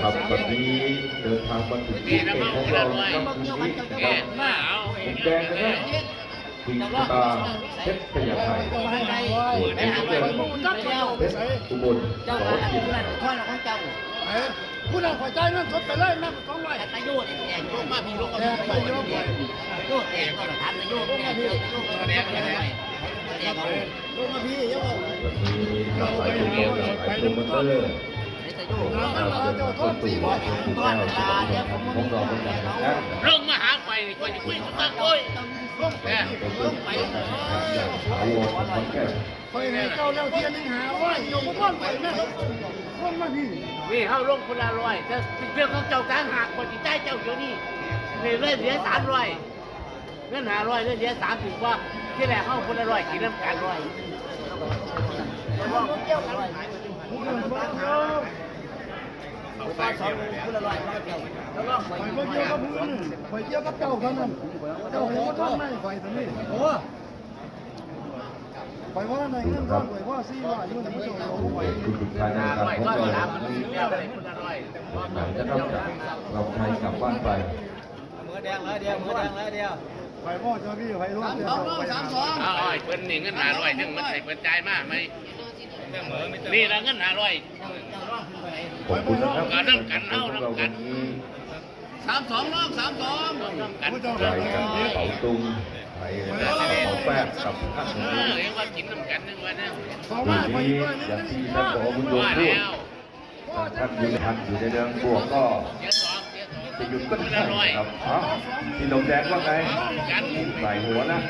นะครับวันนี้เดินทางมาถึงที่เอกของเรานะครับคืนนี้นะคแกรับมาเอาผมแดงนะครับกิงตาเพชรพยาไทยส่วนนี้ก็เป็นเพชรอุบลสเจ้าอของเทียนผู้ไทนั้นยข้อละของเจ้าผู้นั้นขอใจนั่นทดไปเลยนั่นสองร้อยตะโยดแดงลงมาพี่ลงแดมางไปโยกไปโยดแดงก็ทำตะโยดแดงโยดโยดแดงแดงแดงเอาลงมาพี่เยอะวันนี้สายโปรโมทสายโปรโมเตอร์ในตะโยดเราเดินทางสู่ว่าเป็นผู้เจ้าสายของเราเป็นอย่างนั้นนะ ลงมาหาไฟนี่คนจะคุยกับตาโอ้ยลงไปเป็นผู้ไปอย่างสาววของคนแก่ไปไหนเจ้าแล้วเทียนนึงหาว่าโยมบ้านไปแม่ลงมาพี่นี่เข้าลงคนละร้อยแต่เรื่องของเจ้าต่างหากคนที่ได้เจ้าเดี๋ยวนี้นี่เล่นเหลือสามร้อยเงินหาร้อยเล่นเหลือสามถึงว่าที่แรกเข้าคนละร้อยกินน้ำกันร้อยไปคน เดียวกับมือไปเที่ยวกับเจ้าเท่านั้นเจ้าหัวท่อนไม่ไปตรงนี้โอ้ไปว่าในเงินท่อนไปว่าซี่ว่าอยู่ในมือเราไปคือสุดท้ายในหาการร้องก็เราสามมันเลี้ยวเลยคนละร้อยหลังจากนั้นเราใช้กลับบ้านไปมือแดงเลยเดียวมือแดงเลยเดียวไปพ่อเจ้าพี่ไปรถเจ้าไปสามสองเอาอ้อยเพิ่นนี่เงินหาร้อยหนึ่งมันใส่เพิ่นจ่ายมากไหม นี่ละเงินหาร้อยขอบคุณนะครับก็น้ำกันเฮาเราน้ำกัวันนนี้สามสองน้องสามสองน้ำกันรายการเป่าตุงไทยเป่าแป้งกับท่านเอนี้อเรียกว่ากินน้ำกันนึงวันนี้สองคืมานไปนี้ด้วยอย่างที่ท่านบอกบุญโยมว่าพูดแล้วท่านอยู่ในพันอยู่ในเรื่องบวกก็เสียสองเสียสองจะหยุดก็คนได้ละร้อยครับอ๋อพี่ลมแดงว่าไงกันใส่หัวนะ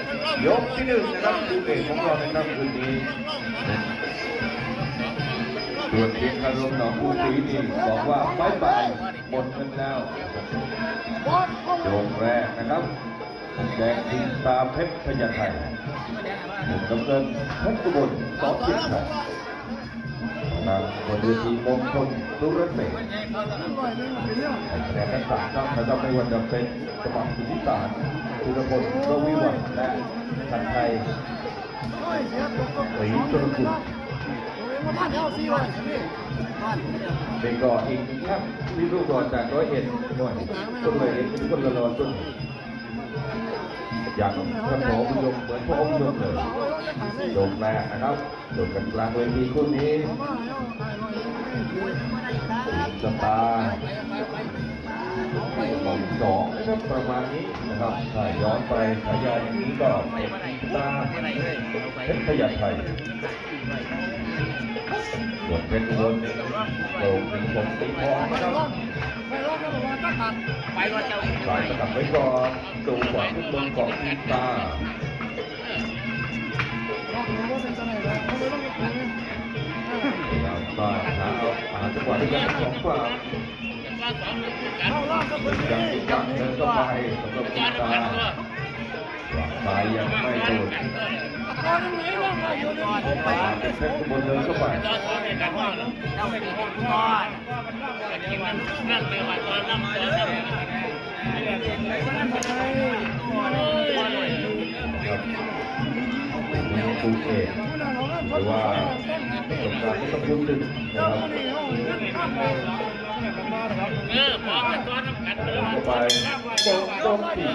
ยกที่หนึ่งนะครับดูเอกของเราในค่ำคืนนี้ ส่วนเพียงคารมหนองผู้สีนี่บอกว่าบายบายหมดกันแล้วโยงแรกนะครับแดงทิงตาเพชรพญาไทยดำเนินเพชรกุบลสองจิตไทยนางบนเวทีมงคลสุรเสกร้อยนึงเป็นเรื่องแนนทั้งสามท่านนะครับไม่ว่าจะเป็นสมัครสุทธิสารธุรพลโรวิวัฒน์และทันไทยสียตัวก็สีตระกุล เป็นก็อีกหนึ่งท่านที่รูปรอจากร้อยเอ็ดหน่วยต้นเลยเอ็ดเป็นคนละรอต้นอย่างพระหมยมเหมือนพระองค์ยมเลยโด่งแรกนะครับโด่งกันกลางเวทีคู่นี้สตาร์ของสองนะครับประมาณนี้นะครับถ้าย้อนไปฉายาอย่างนี้ก็ตาเพชรพญาไทย ส่วนเพชรอุบลโด่งสีผมสีทองนะครับไปรอบแล้วบอกว่าตักตัดไปว่าเจ้าสายประกั บไว้ก่อนดูกว่าทุกเมืองของอีตารอบรู้ว่าเป็นจะไหนแล้วเขาไม่ต้องไปคุยแล้วก็หาเอาหาจังหวะที่ยังสอว่าว่าสองนึงกันเข้ารอบก็เป็นยังอีกอย่างเดินเข้ไปสำหรับจอีอดตากันก็สายยังไม่โดนตอนนี้รอบเราอยู่ในดินเข้าไปจอดสองนกันว่าเจ้าเป็นคนก่อเลยว่าตอนน้ำตอนน้ำครับมีตูเอกหรอว่าสงการต้องพูดถึงนะครับเออพอกันตอนน้ำกันเลยเข้าไปต้โต้ตี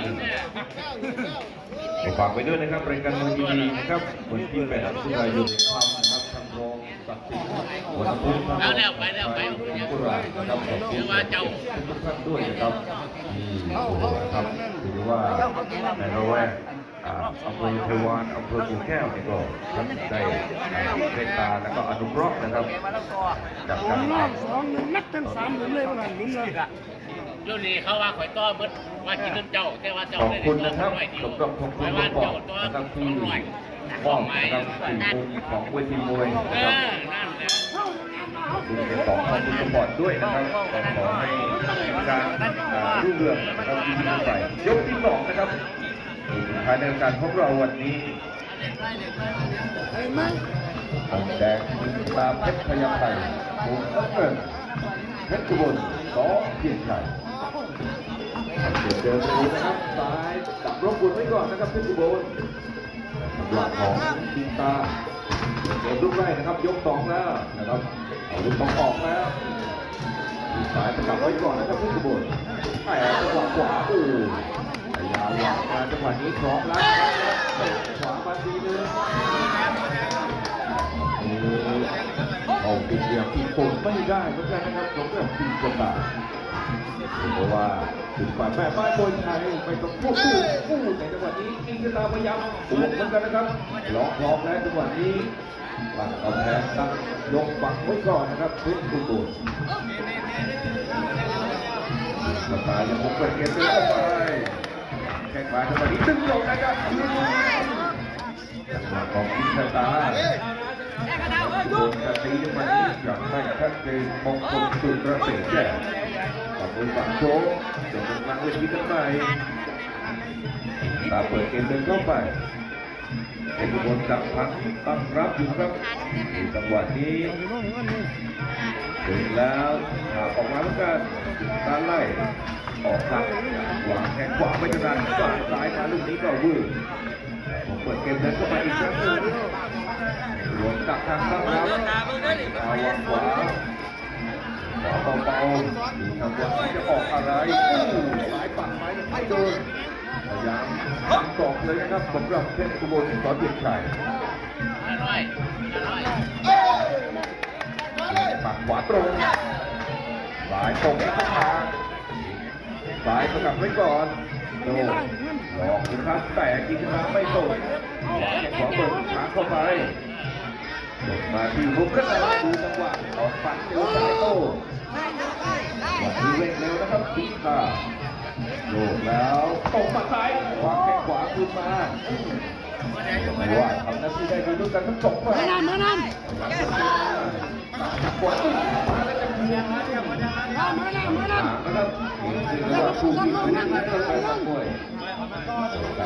ฝากไว้ด้วยนะครับรายการมวยดีๆนะครับวันที่แปดพฤศจิกายนความนะครับทางรองศักดิ์สิทธิ์วันพุธทางรองกุรานะครับขอบคุณทุกท่านด้วยนะครับที่นะครับถือว่าในระแวกอ่าอำเภอเทวานอำเภอกู่แก้วนี่ก็ท่านได้เมตตาแล้วก็อนุเคราะห์นะครับจากสอกางรรอบสองหนึ่งนักทั้งสามหนึ่งเลยว่าลุ้นเลย เดี๋ยวนี้เขาว่าข่อยต้อมดว่ากินน้ำเจ้าแต่ว่าเจ้าขอบได้คุณนะครับร้อยเดียวสำหรับขอบคุณว่าบอเจ้ากต้อนะครับสที่องร้อยมอบนะครับสิ่งมุมของเวทีมวยเอนะครับอนั่นแหละคุณเป็นต่อขอบคุณสปอร์ตด้วยนะครับขอให้การอ่ารุ่งเรืองนะครับยิ่งขึ้นไปยกที่สองนะครับสุดท้ายในการของเราวันนี้เห็นไหมผมแดงมีตาเพชรพญาไทยมุมน้ำเงินเพชรกุบลสอเพียรชัย เดินไปนะครับซ้ายดับรบบุญไว้ก่อนนะครับเพชรกุบลสำหรับของทีตาเกมลุกไล่นะครับ ยกสองแล้วนะครับอาวุธต้องออกแล้วสายสกัดไว้ก่อนนะครับพุทธบุตรแต่จังหวะขวาโอ้พยายามวางมาจังหวะนี้พร้อมแล้วขวามาทีนึงเอาปิดเหลี่ยมอีกปุ่มไม่ได้เหมือนกันนะครับสำหรับทีมกระต่า เพราะว่าถึงฝ่ายแม่บ้านโดยไทยไปต้องพูดพูดพูดในจังหวะนี้อิงกระตาพยายามบวกเหมือนกันนะครับล็อกพร้อมแล้วจังหวะนี้ตั้งกำแพงตั้งยกปักไว้ก่อนนะครับเพุทธบุตรสไตล์ยังคงเปิดเกมด้วยเข้าไปแข่งขวาจังหวะนี้ดึงลงนะครับจังหวะของพิชตาโดนกระตีจังหวะนี้อย่างไม่ชัดเจนมงคลสุดระเสริฐแก่กับมือฝั่งโชว์เดินกลางเวทีกันไปตาเปิดเกมเดินเข้าไปเป็นคนจับพันตั้งรับอยู่ครับจังหวะนี้ถึงแล้วหาออกมาแล้วกันด้านไล่ออกครับวางแขนขวาไปทางด้านซ้าซ้ายมาลูกนี้ก็วืดเปิดเกมนั้นเข้ามาอีกครั้งหนึ่งหลวงตักทางตั้งรับเอาวางขวา ขวาเบาๆดูครับว่าจะออกอะไรอู้สายปักไม้ไม่โดนพยายามทำสองเลยนะครับสำหรับเพชรกุบลสอนเดียนชัยปักขวาตรงสายตรงเข้ามาสายสกัดไว้ก่อนโดนหลอกนะครับแต่กินมาไม่ตกขวาเปิดขาเข้าไป มาที่รุกขึ้นมาดูจังหวะออกปัดเจอสายโต้วันนี้เร่งเร็วนะครับพิฆาโยกแล้วตกมาซ้ายวางแข้งขวาขึ้นมาว่าทำหน้าที่ได้ดีด้วยกันทั้งสองฝ่ายมานั่นมานั่นกดมาแล้วจะเพียงมาเนี่ยมาเนี่ยมามานั่นมานั่นนะครับนี่คือว่าสู้ที่สู้ที่ต้องไปทำมวยที่จะ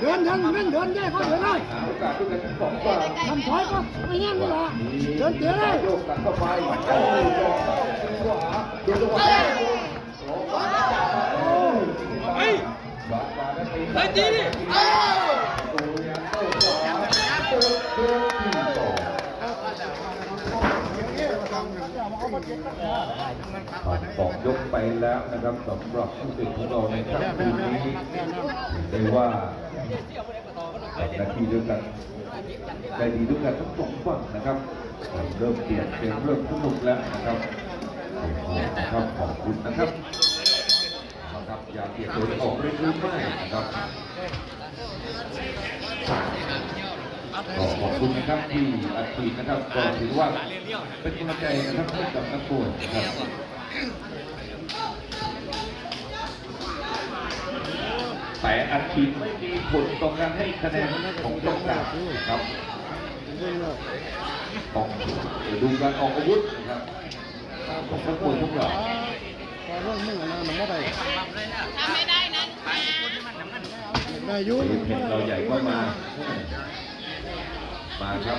เดินทันเดินเดินเขาเดินได้หาโอกาเด้วยกันทั้ทำถอยก็ไม่ยังนี่หละเดินเตะเลยโยกกันเข้ไปโอ้ยยอมขวาดูจังหว สองยกไปแล้วนะครับสำหรับผู้ติดของเราในครั้งนี้ได้ว่าทำหน้าที่ด้วยกันได้ดีด้วยกันทั้งสองฝั่งนะครับ เริ่มเปลี่ยนเป็นเริ่มสนุกแล้วนะครับครับขอบคุณนะครับนะครับอย่าเปลี่ยนตัวออกเรื่อยๆไม่นะครับ ก็ขอบคุณนะครับที่อัดฉีดนะครับก็ถือว่าเป็นกำลังใจนะครับให้กับนักมวยนะครับแต่อัดฉีดไม่มีผลต่อการให้คะแนนของยกการครับต้องดูการออกอาวุธนะครับของนักมวยทุกอย่างเรื่องมึงนะมันไม่ได้ทำไม่ได้นะได้ยุ่งเอเพนเราใหญ่ก็มา มาครับ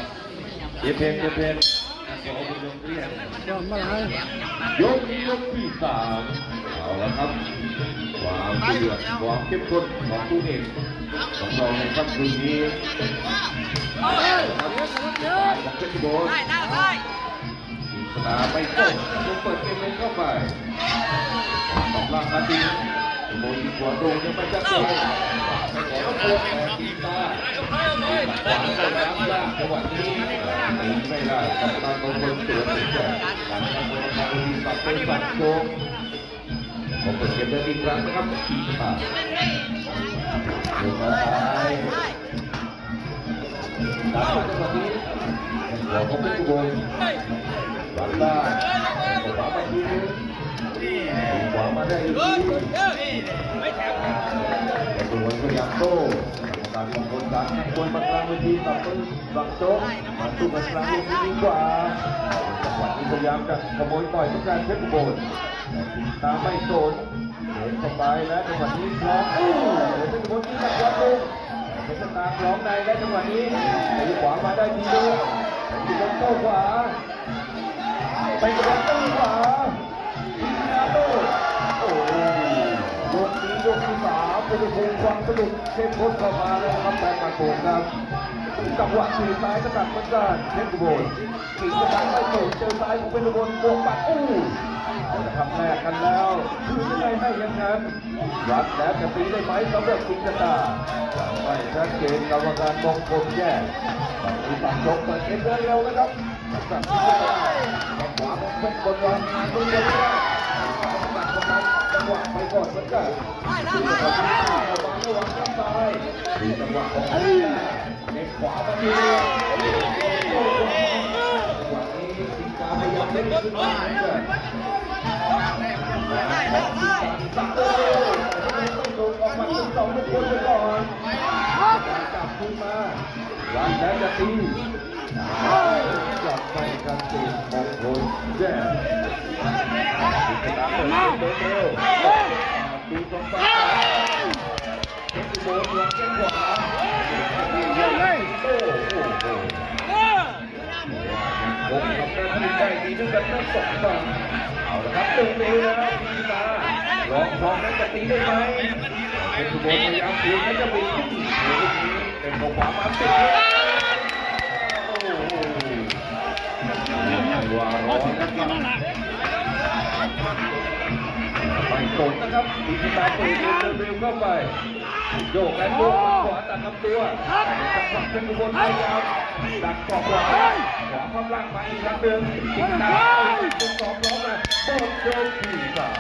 เอเพนเอเพนขอเป็นโรงเรียนย้อนมาไหนยกนี้ยกที่สามเอาละครับความเดือดความเข้มข้นของผู้เอกของเราในค่ำคืนนี้ครับบอกเพชรโบนได้ได้ได้อิสตาไม่ตกลงเปิดเกมเล่นเข้าไปสองล่างนาทีโบนยิงหัวตรงยังไม่จะเกิดไปขอโทษแต่ทีตาขวางเข้าน้ำยากจังหวะนี้หนีไม่ได้กับตาตรงคนเสือถึงแก่หลังจากโดนทางทีสับเป็นสับโชงผมเปิดเกมได้อีกครั้งนะครับทีตาลงมาซ้ายตามจังหวะนี้หัวของเพชรโบนหวังได้ขวาไปทีนึง ขวามาได้อีกทีแต่ตัวพยายามโต้กามงคลการควรมากลางเวทีตับต้นบังโจ๊กมาสู้กันกลางเวทีดีกว่าจังหวะนี้พยายามจะขโมยต่อยทุกการเพชรอุบลตามไม่โดนเดินเข้าไปแล้วจังหวะนี้คล้องอู้เพชรอุบลที่ตัดวัดลงเพชรตาคล้องในและจังหวะนี้ตีขวามาได้ทีนึงเพชรอุบลโต้ขวาไปกระตุ้ขวา ที่สามเป็นภูมิความสนุกเข้มข้นเข้ามาแล้วนะครับแฟนมาโกงครับจังหวะทีซ้ายสกัดมือนกันเพชรบุบลขี่สกัดไปเจอซ้ายของเป็นอุบลบวกปัดอู้จะทำแรกกันแล้วคือยังไงให้ยังนั้นรัดแล้วจะตีได้ไหมสำหรับสิงห์ตาไม่ชัดเจนกรรมการมงคลแย่ตอนนี้ฝั่งยกเปิดเกมเร็วนะครับสั่งสิงห์ตาขวาของเป็นคนวางงานตรงนี้ หวะไปก่อนเหมือนกันดูจังหวะระวังระวังข้างซ้ายดูจังหวะของเน็ตขวามาทีจังหวะนี้สิงห์ตาพยายามเล่นขึ้นมาเหมือนกันสักเร็วต้องโดนออกมาเป็นสองเป็นคนไปก่อนกลับขึ้นมาวันแล้วจะตีจับไปกันตีมงคลแย่ชนะเปิ ดเร็วตีตรงไปเอ็กซ์โบนวางแข้งขวาโอ้โหโอ้โหทำหน้าที่ได้ดีด้วยกันทั้งสองฝั่งเอาละครับตึงเร็วแล้วตีมาลองมองนั้นจะตีได้ไหมเป็นสุโขทัยพยายามตีนั้นจะบินขึ้นเป็นของขวามาติดโอ้โหว่าร้อนนะครับ ไปสนนะครับดีที่ตาปืนเร็วเข้าไป โยกและโยกขวาตัดลำตัวจังหวะเป็นบลพยายามดักขอบขวาขวาความล่างมาอีกครั้งหนึ่งติดตาเป็นสองร้องมาเปิดโดนที่สาม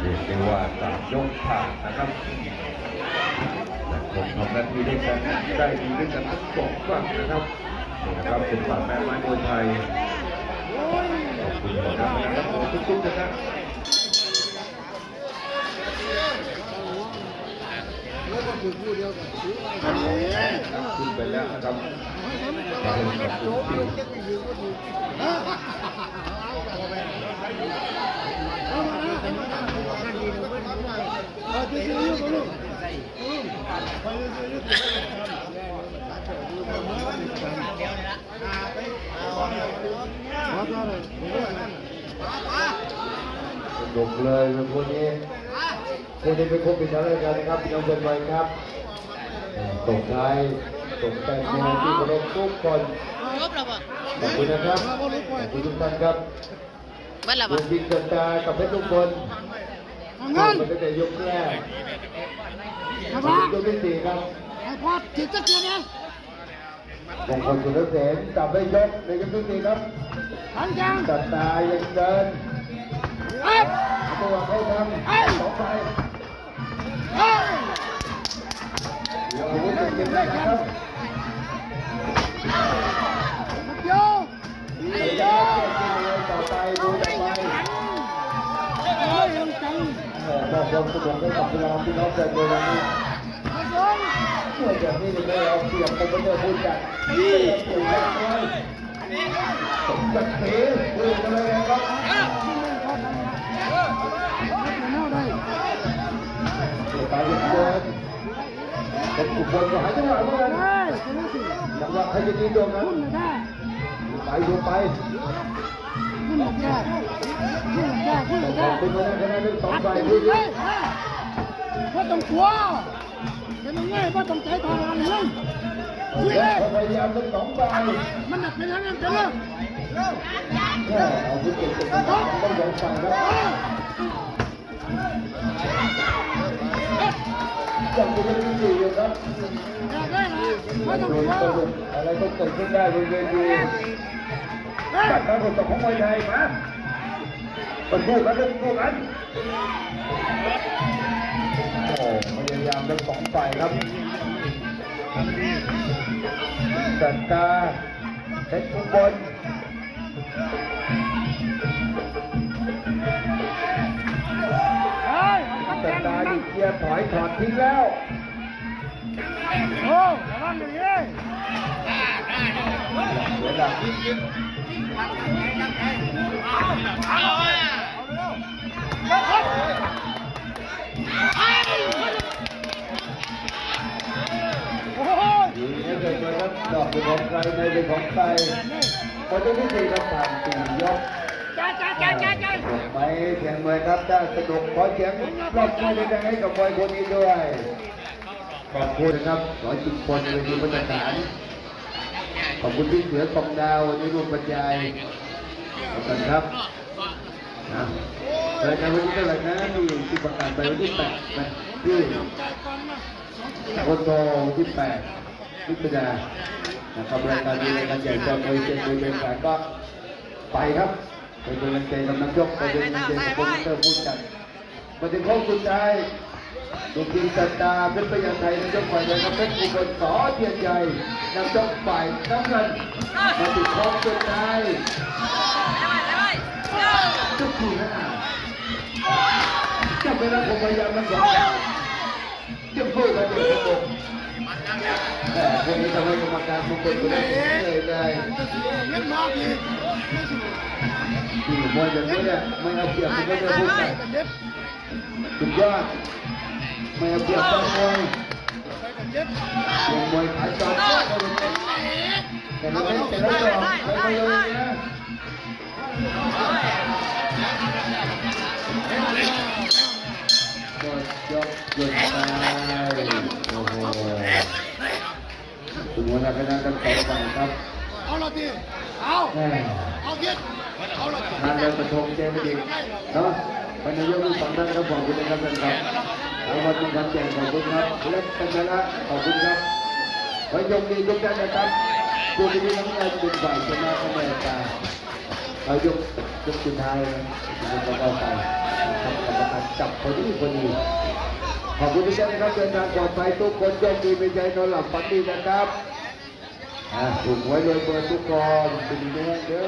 เรียกได้ว่าสามยกผ่านนะครับแต่คงทำหน้าที่ด้วยกันได้ดีด้วยกันทั้งสองฝั่งนะครับนี่นะครับเป็นฝ่ายแม่ไม้มวยไทย ทุกๆนะครับขึ้นไปแล้วนะครับขอบคุณครับเอาที่ที่อยู่ตรงนู้นไปที่ที่อยู่ขอโทษเลย สนุกเลยเป็นคู่นี้คู่นี้เป็นคู่ปิดท้ายรายการนะครับพี่น้องเป็นไว้ครับตกท้ายตกแต่งโมที่เคารพทุกคนจบแล้วบ่ขอบคุณนะครับขอบคุณทุกท่านครับเบัดแล้วดบ่วงจิตจันตากับเพชรทุกคนทำงานมาตั้งแต่ยกแรกครับมาถึงยกที่สี่ครับไอ้พอดจิตจะเกียร์นะมงคลสุรเสนจับได้ยกในยกที่สี่ครับ ทันจังจันตายังเดินเอ้ยตัวเขาทำสองไปเอ้ยเหลืออาวุธเป็นเกมแรกนะครับมันโย่พมันยายาโย่มแก้เกมเลยต่อไปดูต่อไปเอ้ยยังจังขอบอกความสนุกให้กับพี่น้องพี่น้องแฟนมวยวันนี้มาสองช่วยแบบนี้เลยเอาเปรียบผมเป็นเจ้าผู้จัดนี่เก่งมากเลย สมจัดเสียดูกันเลยนะครับที่ไม่พอทำงานไม่เป็นแนวได้ตัวตายยังเดินเป็นอุบลก็หายจังหวะเหมือนกันเฮ้ยจะรู้สิจังหวะใครจะดีตรงนั้นคุณนะแท้ไปดูไปคุณนะแท้คุณนะแท้คุณนะขแท้อบคุณมาแล้วคะแนนทั้งสองอัดฝ่ายเป็นผู้เลดียว่าต้องกลัวเป็นยังไงว่าต้องใจทรมานเลยคุยเลย พยายามทั้งสองฝ่ายมันหนักเป็นยังไงกันเลยแค่เอาผู้เก่งๆทั้งสองต้องสองฝ่ายครับยังเป็นที่ดีครับอยากได้นะว่ต้องโดอะไรก็เกิดขึ้นได้บนเวทีเฮ้ยตัดการผลตกของมวยไทยมาเป็นคู่กันเป็นคู่กันโอ้พยายามทั้งสองฝ่ายครับ สันตาเพชรอุบลเฮ้ยเอาสันแกตานนั่ดิงเกียร์ถอยถอดทิ้งแล้ว โอ้ระวังเลยเฮ้ยเสียหลักโอ้ยดีนะเกิดมาครับ ดอกเป็นของใครในเป็นของใครพอจะที่สี่ครับผ่านสี่ยกจ้าจ้าจ้าจ้าจ้าไหมเสียงมวยครับถ้าสนุกขอเสียงปรบมือดังๆให้กับมวยคนนี้ด้วยขอบคุณนะครับร้อยสิบคนเวทีมาตรฐานขอบคุณพี่เสือสองดาววันนี้ร่วมบรรยายขอบคุณครับนะรายการวันนี้เท่าไหร่นะนี่ที่ประกาศไปวันที่แปดนะที่ใจก่อนโอโตวันที่แปด มิถุนายนนะครับรายการนี้รายการใหญ่จอมโดยเจนโดยเป็นการก็ไปครับไปเป็นกำลังใจกับนักยกไปเป็นกำลังใจกับโปรโมเตอร์ผู้จัดมาถึงโค้งสุดท้ายลูกทีมจันตาเป็นพยาไทยนายกฝ่ายแดงกับเพชรอุบลสอเทียนใหญ่นำยกฝ่ายน้ำเงินมาถึงโค้งสุดท้ายทุกทีนะจำเป็นแล้วผมพยายามทั้งสองอย่างจะพูดกันเองครับผมแต่ คนนี้ทำให้กรรมการทุกคนก็ได้เลยได้เล่นมาดีที่มวยอย่างนี้เนี่ยไม่เอาเปรียบมันก็จะพูดกันกันเด็ดสุดยอดไม่เอาเปรียบนักมวยไปกันเด็ดอย่างมวยขายจอมก็เป็นแต่ไม่เป็นแต่ละดอกไม่ไปเลยนะ ยกหยุดไปโอ้โหคุณหัวหน้าคณะทั้งสองฝ่ายครับเอาละทีเอาแม่เอาเด็ดเอาละทานเดินประทงเจมส์ดีเนาะวันนี้ยกมือสองท่านครับขอบคุณนะครับท่านครับเอาวันนี้ครับแจกขอบคุณครับเล็กกันนะขอบคุณครับไว้ยกดีทุกท่านนะครับผู้ที่มีน้ำใจเป็นฝ่ายชนะคะแนนตา เรายกยกสุดท้ายนะคุณกระเป๋าไปทำกรรมการจับคนนี้คนนี้ขอบคุณทุกท่านนะครับเดินทางปลอดภัยทุกคนโชคดีเป็นใจนอนหลับฝันดีนะครับถูกไว้เลยเบอร์ทุกคนเป็นดีแน่เด้อ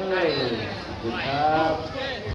ขอบคุณครับ